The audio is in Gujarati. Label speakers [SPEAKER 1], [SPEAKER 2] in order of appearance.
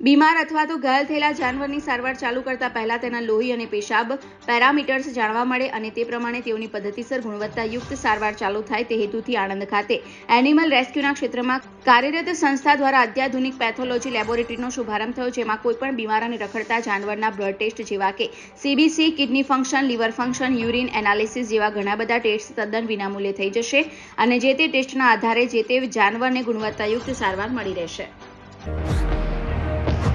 [SPEAKER 1] બીમાર અથવા તો ઘાયલ થયેલા જાનવરની સારવાર ચાલુ કરતા પહેલા તેના લોહી અને પેશાબ પેરામીટર્સ જાણવા મળે અને તે પ્રમાણે તેઓની પદ્ધતિસર ગુણવત્તાયુક્ત સારવાર ચાલુ થાય તે હેતુથી આણંદ ખાતે એનિમલ રેસ્ક્યુના ક્ષેત્રમાં કાર્યરત સંસ્થા દ્વારા અત્યાધુનિક પેથોલોજી લેબોરેટરીનો શુભારંભ થયો, જેમાં કોઈપણ બીમાર અને રખડતા જાનવરના બ્લડ ટેસ્ટ જેવા કે CBC kidney function, liver function, urine analysis જેવા ઘણા બધા ટેસ્ટ તદ્દન વિનામૂલ્યે થઈ જશે અને જે તે ટેસ્ટના આધારે જે તે જાનવરને ગુણવત્તાયુક્ત સારવાર મળી રહેશે.